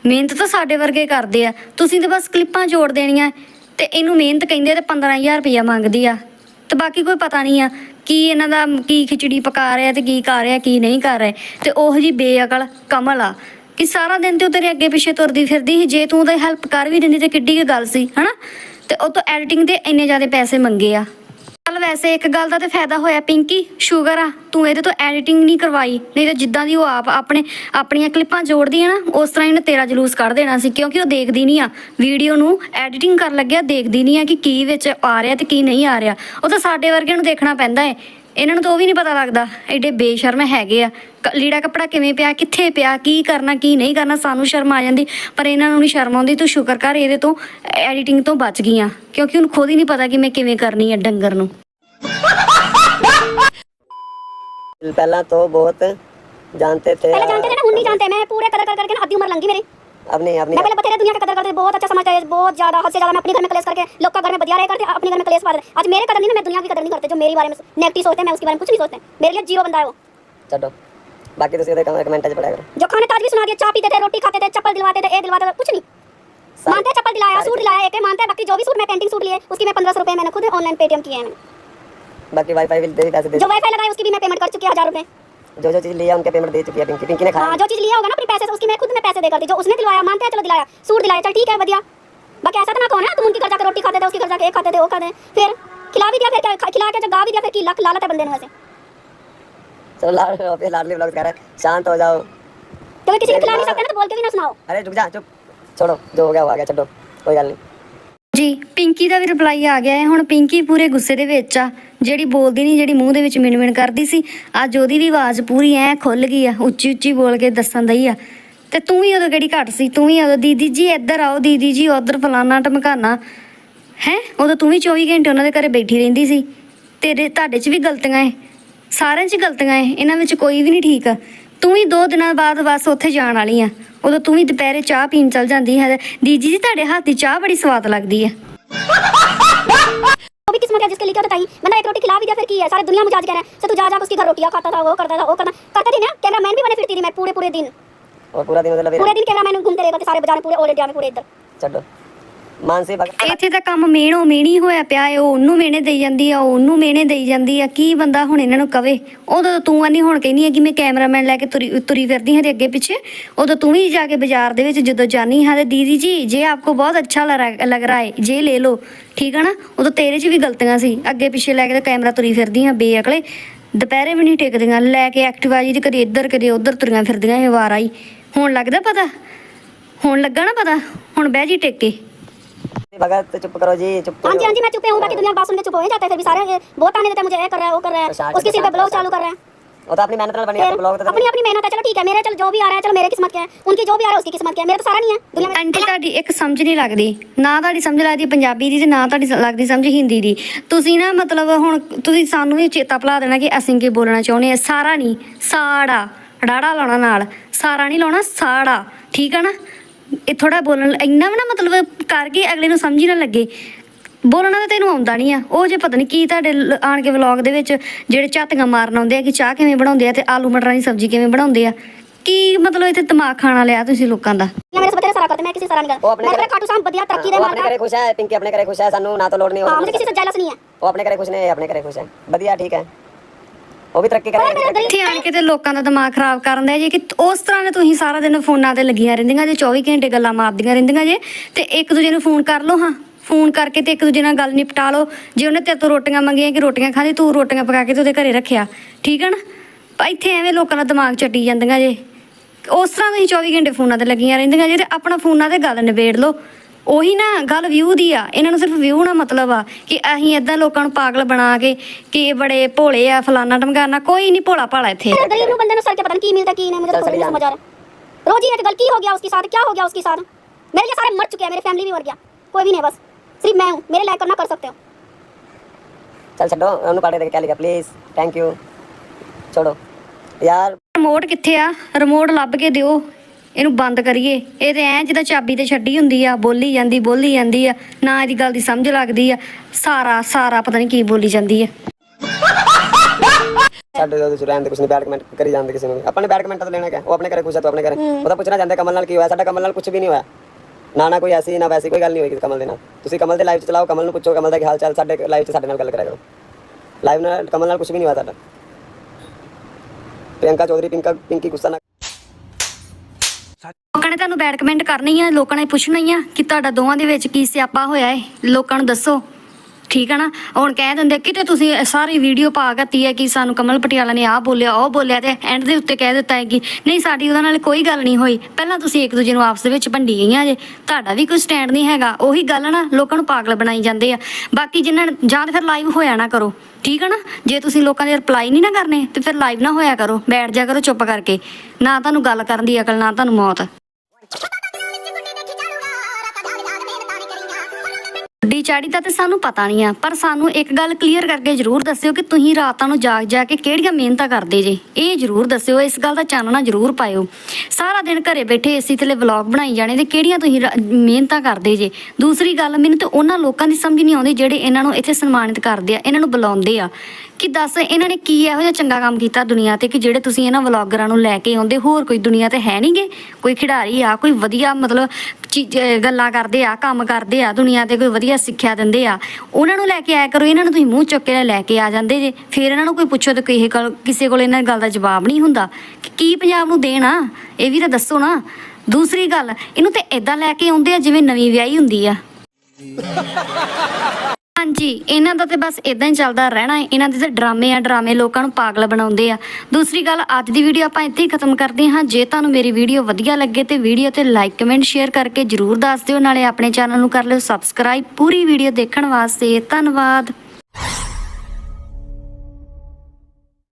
ਮਿਹਨਤ ਤਾਂ ਸਾਡੇ ਵਰਗੇ ਕਰਦੇ ਆ। ਤੁਸੀਂ ਤਾਂ ਬਸ ਕਲਿੱਪਾਂ ਜੋੜ ਦੇਣੀਆਂ। ਤੇ ਇਹਨੂੰ ਮਿਹਨਤ ਕਹਿੰਦੇ ਤੇ 15000 ਰੁਪਇਆ ਮੰਗਦੀ ਆ। ਤੇ ਬਾਕੀ ਕੋਈ ਪਤਾ ਨਹੀਂ ਆ ਕੀ ਇਹਨਾਂ ਦਾ ਕੀ ਖਿਚੜੀ ਪਕਾ ਰਿਹਾ ਤੇ ਕੀ ਕਰ ਰਿਹਾ, ਕੀ ਨਹੀਂ ਕਰ ਰਿਹਾ। ਤੇ ਉਹ ਜੀ ਬੇਅਕਲ ਕਮਲ ਆ ਕਿ ਸਾਰਾ ਦਿਨ ਤੇ ਉਹ ਤੇਰੇ ਅੱਗੇ ਪਿੱਛੇ ਤੁਰਦੀ ਫਿਰਦੀ ਸੀ। ਜੇ ਤੂੰ ਉਹਦੀ ਹੈਲਪ ਕਰ ਵੀ ਦਿੰਦੀ ਤੇ ਕਿੱਡੀ ਕੁ ਗੱਲ ਸੀ, ਹਨਾ? ਤੇ ਉਹ ਤੋਂ ਐਡੀਟਿੰਗ ਦੇ ਇੰਨੇ ਜ਼ਿਆਦਾ ਪੈਸੇ ਮੰਗੇ ਆ। ਵੈਸੇ ਇੱਕ ਗੱਲ ਦਾ ਤੇ ਫਾਇਦਾ ਹੋਇਆ ਪਿੰਕੀ, ਸ਼ੂਗਰ ਆ, ਤੂੰ ਇਹਦੇ ਤੋਂ ਐਡੀਟਿੰਗ ਨਹੀਂ ਕਰਵਾਈ, ਨਹੀਂ ਤਾਂ ਜਿੱਦਾਂ ਦੀ ਉਹ ਆਪ ਆਪਣੇ, ਆਪਣੀਆਂ ਕਲਿੱਪਾਂ ਜੋੜਦੀ ਹੈ ਨਾ, ਉਸ ਤਰ੍ਹਾਂ ਇਹਨੇ ਤੇਰਾ ਜਲੂਸ ਕੱਢ ਦੇਣਾ ਸੀ, ਕਿਉਂਕਿ ਉਹ ਦੇਖਦੀ ਨਹੀਂ ਆ। ਵੀਡੀਓ ਨੂੰ ਐਡੀਟਿੰਗ ਕਰਨ ਲੱਗਿਆ, ਦੇਖਦੀ ਨਹੀਂ ਆ ਕਿ ਕੀ ਵਿੱਚ ਆ ਰਿਹਾ ਤੇ ਕੀ ਨਹੀਂ ਆ ਰਿਹਾ। ਉਹ ਤਾਂ ਸਾਡੇ ਵਰਗਿਆਂ ਨੂੰ ਦੇਖਣਾ ਪੈਂਦਾ ਏ। ਇਹਨਾਂ ਨੂੰ ਤਾਂ ਉਹ ਵੀ ਨਹੀਂ ਪਤਾ ਲੱਗਦਾ, ਐਡੇ ਬੇਸ਼ਰਮ ਹੈਗੇ ਆ। ਕ- ਲੀੜਾ ਕੱਪੜਾ ਕਿਵੇਂ ਪਿਆ, ਕਿੱਥੇ ਪਿਆ, ਕੀ ਕਰਨਾ, ਕੀ ਨਹੀਂ ਕਰਨਾ, ਸਾਨੂੰ ਸ਼ਰਮ ਆ ਜਾਂਦੀ, ਪਰ ਇਹਨਾਂ ਨੂੰ ਨਹੀਂ ਸ਼ਰਮ ਆਉਂਦੀ, ਤੂੰ ਸ਼ੁਕਰ ਕਰ, ਇਹਦੇ ਤੋਂ ਐਡੀਟਿੰਗ ਤੋਂ ਬਚ ਗਈ ਆ। ਕਿਉਂਕਿ ਉਹਨੂੰ ਖੁਦ ਹੀ ਨਹੀਂ ਪਤਾ ਕਿ ਮੈਂ ਕਿਵੇਂ ਕਰਨੀ ਹੈ ਡੰਗਰ ਨੂੰ। पहला तो बहुत जानते थे पहले जानते थे ना उन्हीं जानते मैं पूरे कदर कर करके ना आधी उम्र लंगी मेरी। अब नहीं अब मैं नहीं पहले बतेरे दुनिया की कदर करते बहुत अच्छा समझता है बहुत ज़्यादा हद से ज़्यादा मैं अपने घर में कलेश करके लोग का घर में बदिया रहे करते अपने घर में कलेश पाते आज मेरे कदर नहीं ना मैं दुनिया की कदर नहीं करते जो मेरे बारे में नेगेटिव सोचते हैं मैं उसके बारे में कुछ नहीं सोचते। मेरे लिए ज़ीरो बंदा है वो। चलो बाकी तो सीधे कमेंट पड़ा करो जो खाने ताज भी सुना दिया चाय पीते थे रोटी खाते थे चप्पल दिलवाते थे ए दिलवाते थे कुछ नहीं। मानते चप्पल दिलाया सूट दिलाया एक मानते बाकी जो भी सूट मैं पेंटिंग सूट लिए उसकी मैं पंद्रह सौ रुपये मैंने खुद ऑनलाइन पेटीएम किए हैं। बाकी वाईफाई बिल दे भी पैसे दे जो वाईफाई लगाए उसकी भी मैं पेमेंट कर चुकी है हजार रुपये जो जो चीज़ लिया उनके पेमेंट दे चुकी है पिंकी पिंकी ने हाँ खाया जो चीज लिया होगा ना अपने पैसे से उसकी मैं खुद में पैसे देकर दी जो उसने दिलवाया मानते हैं चलो दिलाया सूट दिलाया चल ठीक है बढ़िया बाकी ऐसा तो ना कौन है तुम उनकी घर जाकर रोटी खाते थे उसकी घर जाके एक खाते थे वो खाते फिर खिला भी दिया फिर क्या खा- खिला के जब गा भी दिया फिर की लक लालत है बंदे ने वैसे चलो लाड पे लाडली ब्लॉग कर रहे हैं शांत हो जाओ तो किसी को खिला नहीं सकते ना तो बोल के भी ना सुनाओ अरे रुक जा चुप छोड़ो जो हो गया हो गया छोड़ो कोई गल नहीं ਜੀ ਪਿੰਕੀ ਦਾ ਵੀ ਰਿਪਲਾਈ ਆ ਗਿਆ ਹੈ ਹੁਣ ਪਿੰਕੀ ਪੂਰੇ ਗੁੱਸੇ ਦੇ ਵਿੱਚ ਆ ਜਿਹੜੀ ਬੋਲਦੀ ਨਹੀਂ, ਜਿਹੜੀ ਮੂੰਹ ਦੇ ਵਿੱਚ ਮਿਣ ਮਿਣ ਕਰਦੀ ਸੀ, ਅੱਜ ਉਹਦੀ ਵੀ ਆਵਾਜ਼ ਪੂਰੀ ਐ ਖੁੱਲ ਗਈ ਆ ਉੱਚੀ ਉੱਚੀ ਬੋਲ ਕੇ ਦੱਸਣ ਦਈ ਆ। ਤੇ ਤੂੰ ਵੀ ਉਦੋਂ ਕਿਹੜੀ ਘੱਟ ਸੀ? ਤੂੰ ਵੀ ਉਦੋਂ, ਦੀਦੀ ਜੀ, ਇੱਧਰ ਆਓ, ਦੀਦੀ ਜੀ, ਉਧਰ ਫਲਾਨਾ ਟਮਕਾਨਾ ਹੈ? ਉਦੋਂ ਤੂੰ ਵੀ 24 ਘੰਟੇ ਉਹਨਾਂ ਦੇ ਘਰੇ ਬੈਠੀ ਰਹਿੰਦੀ ਸੀ। ਤੇਰੇ, ਤੁਹਾਡੇ 'ਚ ਵੀ ਗਲਤੀਆਂ ਏ ਸਾਰਿਆਂ 'ਚ ਗਲਤੀਆਂ ਏ ਇਹਨਾਂ ਵਿੱਚ ਕੋਈ ਵੀ ਨਹੀਂ ਠੀਕ। ਤੂੰ ਵੀ ਦੋ ਦਿਨਾਂ ਬਾਅਦ ਬਸ ਉੱਥੇ ਜਾਣ ਵਾਲੀ ਆ। ਉਦੋਂ ਤੂੰ ਵੀ ਦੁਪਹਿਰੇ ਚਾਹ ਪੀਣ ਚਲ ਜਾਂਦੀ ਹੈ ਦੀਦੀ ਜੀ, ਤੁਹਾਡੇ ਹੱਥ ਦੀ ਚਾਹ ਬੜੀ ਸਵਾਦ ਲੱਗਦੀ ਹੈ किस्मत है जिसके लिए क्या बताई? मैंने एक रोटी खिला भी दिया फिर की है? सारे दुनिया मुझे आज कह रहे हैं। तो तू जा जा उसकी घर रोटियाँ खाता था वो करता था वो करता करता थी ना? कैमरा मैन भी बने फिरती थी मैं पूरे पूरे दिन। और पूरा दिन मतलब पूरे दिन कैमरा मैन घूमते रहे सारे बाज़ार पूरे ऑल इंडिया में पूरे इधर। छोड़ो ਮਾਨਸੇ ਭਗਤ ਇੱਥੇ ਤਾਂ ਕੰਮ ਮੇਣੋ ਮੇਣੀ ਹੋਇਆ ਪਿਆ ਏ, ਉਹ ਉਹਨੂੰ ਮੇਣੇ ਦੇਈ ਜਾਂਦੀ ਆ, ਉਹ ਉਹਨੂੰ ਮੇਣੇ ਦੇਈ ਜਾਂਦੀ ਆ, ਕੀ ਬੰਦਾ ਹੁਣ ਇਹਨਾਂ ਨੂੰ ਕਵੇ? ਉਦੋਂ ਤਾਂ ਤੂੰ ਆਨੀ ਹੁਣ ਕਹਿੰਦੀ ਆ ਕਿ ਮੈਂ ਕੈਮਰਾਮੈਨ ਲੈ ਕੇ ਤੁਰੀ ਤੁਰੀ ਫਿਰਦੀ ਹਾਂ ਅੱਗੇ ਪਿੱਛੇ। ਉਦੋਂ ਤੂੰ ਵੀ ਜਾ ਕੇ ਬਾਜ਼ਾਰ ਦੇ ਵਿੱਚ ਜਦੋਂ ਜਾਨੀ ਹਾਂ ਤੇ ਦੀਦੀ ਜੀ, ਜੇ ਆਪਕੋ ਬਹੁਤ ਅੱਛਾ ਲੱਗ ਰਹਾ ਹੈ ਜੇ ਲੈ ਲਓ, ਠੀਕ ਆ ਨਾ? ਉਦੋਂ ਤੇਰੇ 'ਚ ਵੀ ਗਲਤੀਆਂ ਸੀ। ਅੱਗੇ ਪਿੱਛੇ ਲੈ ਕੇ ਤਾਂ ਕੈਮਰਾ ਤੁਰੀ ਫਿਰਦੀ ਆ ਬੇਅਕਲੇ। ਦੁਪਹਿਰੇ ਵੀ ਨਹੀਂ ਟਿਕਦੀਆਂ, ਲੈ ਕੇ ਐਕਟਿਵ ਆ ਜੀ ਕਦੇ ਇੱਧਰ, ਕਦੇ ਉੱਧਰ ਤੁਰੀਆਂ ਫਿਰਦੀਆਂ ਇਹ ਵਾਰ ਆਈ। ਹੁਣ ਲੱਗਦਾ ਪਤਾ? ਹੁਣ ਲੱਗਾ ਨਾ ਪਤਾ? ਹੁਣ ਬਹਿ ਜੀ ਟਿਕ ਕੇ। भगत चुप करो जी चुप हाँ जी करो हाँ जी मैं चुप हूँ बाकी दुनिया की बात सुन के चुप हो ही जाते हैं फिर भी सारे ये बहुत आने देते हैं मुझे ये कर रहा है वो कर रहा तो शायद- है उसकी सिर पे शायद- ब्लॉग शायद- चालू कर रहा है वो तो अपनी मेहनत ਨਾਲ बनी है फिर ब्लॉग तो अपनी अपनी मेहनत है चलो ठीक है मेरे चल जो भी आ रहा है चलो मेरे किस्मत के है उनकी जो भी आ रहा है उसकी किस्मत के है मेरे तो सारा नहीं है दुनिया में ਆਂਟੀ ਤੁਹਾਡੀ ਇੱਕ ਸਮਝ ਨਹੀਂ ਲੱਗਦੀ ਨਾ ਤੁਹਾਡੀ ਸਮਝ ਲੱਗਦੀ ਪੰਜਾਬੀ ਦੀ ਤੇ ਨਾ ਤੁਹਾਡੀ ਸ- ਲੱਗਦੀ ਸਮਝ ਹਿੰਦੀ ਦੀ ਤੁਸੀਂ ਨਾ ਮਤਲਬ ਹੁਣ ਤੁਸੀਂ ਸਾਨੂੰ ਵੀ ਚੇਤਾ ਭੁਲਾ ਦੇਣਾ ਕਿ ਅਸੀਂ ਕੀ ਬੋਲਣਾ ਚਾਹੁੰਦੇ ਆ ਸਾਰਾ ਨਹੀਂ ਸਾੜਾ ਡਾੜਾ ਲਾਉਣਾ ਨਾਲ ਸਾਰਾ ਨਹੀਂ ਲਾਉਣਾ ਸਾੜਾ ਠੀਕ ਆ ਨਾ ਇਹ ਥੋੜਾ ਬੋਲਣ ਇੰਨਾ ਵੀ ਨਾ ਮਤਲਬ ਕਰਕੇ ਅਗਲੇ ਨੂੰ ਸਮਝ ਹੀ ਨਾ ਲੱਗੇ ਬੋਲਣਾ ਤਾਂ ਤੈਨੂੰ ਆਉਂਦਾ ਨਹੀਂ ਆ ਉਹ ਜੇ ਪਤਾ ਨਹੀਂ ਕੀ ਤੁਹਾਡੇ ਲ- ਆਣ ਕੇ ਵਲੌਗ ਦੇ ਵਿੱਚ ਜਿਹੜੇ ਝਾਤੀਆਂ ਮਾਰਨ ਆਉਂਦੇ ਆ ਕਿ ਚਾਹ ਕਿਵੇਂ ਬਣਾਉਂਦੇ ਆ ਤੇ ਆਲੂ ਮਟਰਾਂ ਦੀ ਸਬਜ਼ੀ ਕਿਵੇਂ ਬਣਾਉਂਦੇ ਆ ਕੀ ਮਤਲਬ ਇੱਥੇ ਦਿਮਾਗ ਖਾਣਾ ਲਿਆ ਤੁਸੀਂ ਲੋਕਾਂ ਦਾ दुनिया मेरे से बतेरे सारा करते मैं किसी से सारा नहीं वो करता अपने मैं घर- अपने खाटू साहब बढ़िया तरक्की दे वो अपने मारता घरे खुश है पिंकी अपने घरे खुश है सानू ना तो लोड नहीं हाँ हो मुझे किसी से जेलस नहीं है वो अपने घरे खुश ने अपने घरे खुश है बढ़िया ठीक है ਉਹ ਵੀ ਤਰੱਕੀ ਕਰੇਗਾ। ਇੱਥੇ ਆਣ ਕੇ ਤੇ ਲੋਕਾਂ ਦਾ ਦਿਮਾਗ ਖਰਾਬ ਕਰਨ ਦਾ ਜੇ ਕਿ ਉਸ ਤਰ੍ਹਾਂ ਨੇ ਤੁਸੀਂ ਸਾਰਾ ਦਿਨ ਫੋਨਾਂ ਤੇ ਲੱਗੀਆਂ ਰਹਿੰਦੀਆਂ ਜੇ 24 ਘੰਟੇ ਗੱਲਾਂ ਮਾਰਦੀਆਂ ਰਹਿੰਦੀਆਂ ਜੇ, ਤੇ ਇੱਕ ਦੂਜੇ ਨੂੰ ਫੋਨ ਕਰ ਲਓ, ਹਾਂ। ਫੋਨ ਕਰਕੇ ਤੇ ਇੱਕ ਦੂਜੇ ਨਾਲ ਗੱਲ ਨਿਪਟਾ ਲਓ। ਜੇ ਉਹਨੇ ਤੇਰੇ ਤੋਂ ਰੋਟੀਆਂ ਮੰਗੀਆਂ ਕਿ ਰੋਟੀਆਂ ਖਾਦੀ ਤੂੰ ਰੋਟੀਆਂ ਪਕਾ ਕੇ ਤੇ ਉਹਦੇ ਘਰੇ ਰੱਖਿਆ। ਠੀਕ ਹੈ ਨਾ? ਇੱਥੇ ਐਵੇਂ ਲੋਕਾਂ ਦਾ ਦਿਮਾਗ ਚੱਟੀ ਜਾਂਦੀਆਂ ਜੇ। ਉਸ ਤਰ੍ਹਾਂ ਤੁਸੀਂ 24 ਘੰਟੇ ਫੋਨਾਂ ਤੇ ਲੱਗੀਆਂ ਰਹਿੰਦੀਆਂ ਜੇ ਤੇ ਆਪਣਾ ਫੋਨਾਂ ਤੇ ਗੱਲ ਨਿਬੇੜ ਲੋ ਉਹੀ ਨਾ ਗੱਲ ਵਿਊ ਦੀ ਆ ਇਹਨਾਂ ਨੂੰ ਸਿਰਫ ਵਿਊ ਨਾਲ ਮਤਲਬ ਆ ਕਿ ਅਸੀਂ ਇਦਾਂ ਲੋਕਾਂ ਨੂੰ ਪਾਗਲ ਬਣਾ ਕੇ ਕਿ ਇਹ ਬੜੇ ਭੋਲੇ ਆ ਫਲਾਨਾ ਢਮਕਾਨਾ ਕੋਈ ਨਹੀਂ ਭੋਲਾ ਭਾਲਾ ਇੱਥੇ मेरे गरीब नु बंदे नु सर के पता नहीं की मिलता की नहीं मुझे तो चल खुद नहीं सक समझ आ रहा रोज ही एक गलती हो गया उसके साथ क्या हो गया उसके साथ मेरे लिए सारे मर चुके हैं मेरी फैमिली भी मर गया कोई भी नहीं बस सिर्फ मैं हूँ मेरे लायक करना कर सकते हो चल छो उन्होंने पार्टी देके क्या लिखा प्लीज थैंक यू छोड़ो यार ਰਿਮੋਟ ਕਿੱਥੇ ਆ ਰਿਮੋਟ ਲੱਭ ਕੇ ਦਿਓ ਇਹਨੂੰ ਬੰਦ ਕਰੀਏ। ਇਹ ਤੇ ਐ ਜਿੱਦਾਂ ਚਾਬੀ ਤੇ ਛੱਡੀ ਹੁੰਦੀ ਆ ਬੋਲੀ ਜਾਂਦੀ ਬੋਲੀ ਜਾਂਦੀ ਆ। ਨਾ ਇਹਦੀ ਗੱਲ ਦੀ ਸਮਝ ਲੱਗਦੀ ਆ। ਸਾਰਾ ਸਾਰਾ ਪਤਾ ਨਹੀਂ ਕੀ ਬੋਲੀ ਜਾਂਦੀ ਆ। ਸਾਡੇ ਤੋਂ ਤੁਸੀਂ ਰਹਿਣ ਦੇ ਕੁਛ ਨਹੀਂ ਬੈਡ ਕਮੈਂਟ ਕਰੀ ਜਾਂਦੇ ਕਿਸੇ ਨੂੰ। ਆਪਾਂ ਨੇ ਬੈਡ ਕਮੈਂਟ ਤਾਂ ਲੈਣਾ ਕਿਆ? ਉਹ ਆਪਣੇ ਘਰੇ ਹੈ ਤੂੰ ਆਪਣੇ ਘਰੇ। ਉਹ ਤਾਂ ਪੁੱਛਣਾ ਚਾਹੁੰਦੇ ਕਮਲ ਨਾਲ ਕੀ ਹੋਇਆ? ਸਾਡਾ ਕਮਲ ਨਾਲ ਕੁਝ ਵੀ ਨਹੀਂ ਹੋਇਆ। ਨਾ ਨਾ ਕੋਈ ਐਸੀ ਨਾ ਵੈਸੀ ਕੋਈ ਗੱਲ ਨਹੀਂ ਹੋਈ ਕਿਸੇ ਕਮਲ ਦੇ ਨਾਲ। ਤੁਸੀਂ ਕਮਲ ਦੇ ਲਾਈਵ ਚ ਚਲਾਓ ਕਮਲ ਨੂੰ ਪੁੱਛੋ ਕਮਲ ਦਾ ਕੀ ਹਾਲ ਚਾਲ? ਸਾਡੇ ਲਾਈਵ ਚ ਸਾਡੇ ਨਾਲ ਗੱਲ ਕਰਿਆ ਕਰੋ। ਲਾਈਵ ਨਾਲ ਕਮਲ ਨਾਲ ਕੁਝ ਵੀ ਨਹੀਂ ਹੋਇਆ ਸਾਡਾ ਪ੍ਰਿਯੰਕਾ ਚੌਧਰੀ ਪਿੰਕਾ ਪਿੰਕੀ ਗੁੱਸਾ ਨਾ ਨੇ ਤੁਹਾਨੂੰ ਬੈਡ ਕਮੈਂਟ ਕਰਨੀ ਆ, ਲੋਕਾਂ ਨੇ ਪੁੱਛਣਾ ਹੀ ਆ ਕਿ ਤੁਹਾਡਾ ਦੋਵਾਂ ਦੇ ਵਿੱਚ ਕੀ ਸਿਆਪਾ ਹੋਇਆ ਹੈ ਲੋਕਾਂ ਨੂੰ ਦੱਸੋ। ਠੀਕ ਹੈ ਨਾ? ਹੁਣ ਕਹਿ ਦਿੰਦੇ ਕਿਤੇ ਤੁਸੀਂ ਸਾਰੀ ਵੀਡੀਓ ਪਾ ਦਿੱਤੀ ਹੈ ਕਿ ਸਾਨੂੰ ਕਮਲ ਪਟਿਆਲਾ ਨੇ ਆਹ ਬੋਲਿਆ, ਉਹ ਬੋਲਿਆ ਤੇ ਐਂਡ ਦੇ ਉੱਤੇ ਕਹਿ ਦਿੱਤਾ ਹੈ ਕਿ ਨਹੀਂ, ਸਾਡੀ ਉਹਦੇ ਨਾਲ ਕੋਈ ਗੱਲ ਨਹੀਂ ਹੋਈ। ਪਹਿਲਾਂ ਤੁਸੀਂ ਇੱਕ ਦੂਜੇ ਨੂੰ ਆਪਸ ਦੇ ਵਿੱਚ ਭੰਡੀ ਗਈਆਂ ਜੇ। ਤੁਹਾਡਾ ਵੀ ਕੋਈ ਸਟੈਂਡ ਨਹੀਂ ਹੈਗਾ। ਉਹੀ ਗੱਲ ਨਾ, ਲੋਕਾਂ ਨੂੰ ਪਾਗਲ ਬਣਾਈ ਜਾਂਦੇ ਆ। ਬਾਕੀ ਜਿਨ੍ਹਾਂ ਜਾਂ ਤਾਂ ਫਿਰ ਲਾਈਵ ਹੋਇਆ ਨਾ ਕਰੋ। ਠੀਕ ਹੈ ਨਾ? ਜੇ ਤੁਸੀਂ ਲੋਕਾਂ ਦੇ ਰਿਪਲਾਈ ਨਹੀਂ ਨਾ ਕਰਨੇ, ਤੇ ਫਿਰ ਲਾਈਵ ਨਾ ਹੋਇਆ ਕਰੋ। ਬੈਠ ਜਾ ਕਰੋ ਚੁੱਪ ਕਰਕੇ। ਨਾ ਤੁਹਾਨੂੰ ਗੱਲ ਕਰਨ ਦੀ ਅਕਲ, ਨਾ ਤੁਹਾਨੂੰ ਮੌਤ। ਡੀ ਚਾੜੀ ਦਾ ਤੇ ਸਾਨੂੰ ਪਤਾ ਨਹੀਂ ਆ, ਪਰ ਸਾਨੂੰ ਇੱਕ ਗੱਲ ਕਲੀਅਰ ਕਰਕੇ ਜਰੂਰ ਦੱਸਿਓ ਕਿ ਤੁਸੀਂ ਰਾਤਾਂ ਨੂੰ ਜਾਗ ਜਾ ਕੇ ਕਿਹੜੀਆਂ ਮਿਹਨਤਾਂ ਕਰਦੇ ਜੇ। ਇਹ ਜਰੂਰ ਦੱਸਿਓ, ਇਸ ਗੱਲ ਦਾ ਚਾਨਣਾ ਜਰੂਰ ਪਾਇਓ। ਸਾਰਾ ਦਿਨ ਘਰੇ ਬੈਠੇ ਏਸੀ ਥੱਲੇ ਵਲੌਗ ਬਣਾਈ ਜਾਣੇ ਤੇ ਕਿਹੜੀਆਂ ਤੁਸੀਂ ਰਾ- ਮਿਹਨਤਾਂ ਕਰਦੇ ਜੇ। ਦੂਸਰੀ ਗੱਲ, ਮੈਨੂੰ ਤੇ ਉਹਨਾਂ ਲੋਕਾਂ ਦੀ ਸਮਝ ਨਹੀਂ ਆਉਂਦੀ ਜਿਹੜੇ ਇਹਨਾਂ ਨੂੰ ਇੱਥੇ ਸਨਮਾਨਿਤ ਕਰਦੇ ਆ, ਇਹਨਾਂ ਨੂੰ ਬੁਲਾਉਂਦੇ ਆ। ਕਿ ਦੱਸ, ਇਹਨਾਂ ਨੇ ਕੀ ਇਹੋ ਜਿਹਾ ਚੰਗਾ ਕੰਮ ਕੀਤਾ ਦੁਨੀਆ ਤੇ ਕਿ ਜਿਹੜੇ ਤੁਸੀਂ ਇਹਨਾਂ ਵਲੌਗਰਾਂ ਨੂੰ ਲੈ ਕੇ ਆਉਂਦੇ, ਹੋਰ ਕੋਈ ਦੁਨੀਆ ਤੇ ਹੈ ਨਹੀਂਗੇ ਕੋਈ ਖਿਡਾਰੀ ਆ, ਕੋਈ ਵਧੀਆ ਮਤਲਬ ਚੀਜ਼ ਗੱਲਾਂ ਕਰਦੇ ਆ, ਕੰਮ ਕਰਦੇ ਆ, ਦੁਨੀਆ ਤੇ ਕੋਈ ਵਧੀਆ ਸਿੱਖਿਆ ਦਿੰਦੇ ਆ, ਉਹਨਾਂ ਨੂੰ ਲੈ ਕੇ ਆਇਆ ਕਰੋ, ਇਹਨਾਂ ਨੂੰ ਤੁਸੀਂ ਮੂੰਹ ਚੁੱਕ ਕੇ ਲੈ ਕੇ ਆ ਜਾਂਦੇ ਜੇ। ਫਿਰ ਇਹਨਾਂ ਨੂੰ ਕੋਈ ਪੁੱਛੋ ਤੇ ਕਿਸੇ ਕੋਲ ਕਿਸੇ ਕੋਲ ਇਹਨਾਂ ਗੱਲ ਦਾ ਜਵਾਬ ਨਹੀਂ ਹੁੰਦਾ। ਕਿ ਕੀ ਪੰਜਾਬ ਨੂੰ ਦੇਣਾ ਇਹ ਵੀ ਤਾਂ ਦੱਸੋ ਨਾ। ਦੂਸਰੀ ਗੱਲ, ਇਹਨੂੰ ਤੇ ਇਦਾਂ ਲੈ ਕੇ ਆਉਂਦੇ ਆ ਜਿਵੇਂ ਨਵੀਂ ਵਿਆਹੀ ਹੁੰਦੀ ਆ। ਹਾਂਜੀ, ਇਹਨਾਂ ਦਾ ਤੇ ਬਸ ਇਦਾਂ ਹੀ ਚੱਲਦਾ ਰਹਿਣਾ ਹੈ। ਇਹਨਾਂ ਦੇ ਤੇ ਡਰਾਮੇ ਆ, ਡਰਾਮੇ ਲੋਕਾਂ ਨੂੰ ਪਾਗਲ ਬਣਾਉਂਦੇ ਆ। ਦੂਸਰੀ ਗੱਲ, ਅੱਜ ਦੀ ਵੀਡੀਓ ਆਪਾਂ ਇੱਥੇ ਹੀ ਖਤਮ ਕਰਦੇ ਹਾਂ। ਜੇ ਤੁਹਾਨੂੰ ਮੇਰੀ ਵੀਡੀਓ ਵਧੀਆ ਲੱਗੇ ਤੇ ਵੀਡੀਓ ਤੇ ਲਾਈਕ, ਕਮੈਂਟ, ਸ਼ੇਅਰ ਕਰਕੇ ਜਰੂਰ ਦੱਸ ਦਿਓ। ਨਾਲੇ ਆਪਣੇ ਚੈਨਲ ਨੂੰ ਕਰ ਲਿਓ ਸਬਸਕ੍ਰਾਈਬ। ਪੂਰੀ ਵੀਡੀਓ ਦੇਖਣ ਵਾਸਤੇ ਧੰਨਵਾਦ।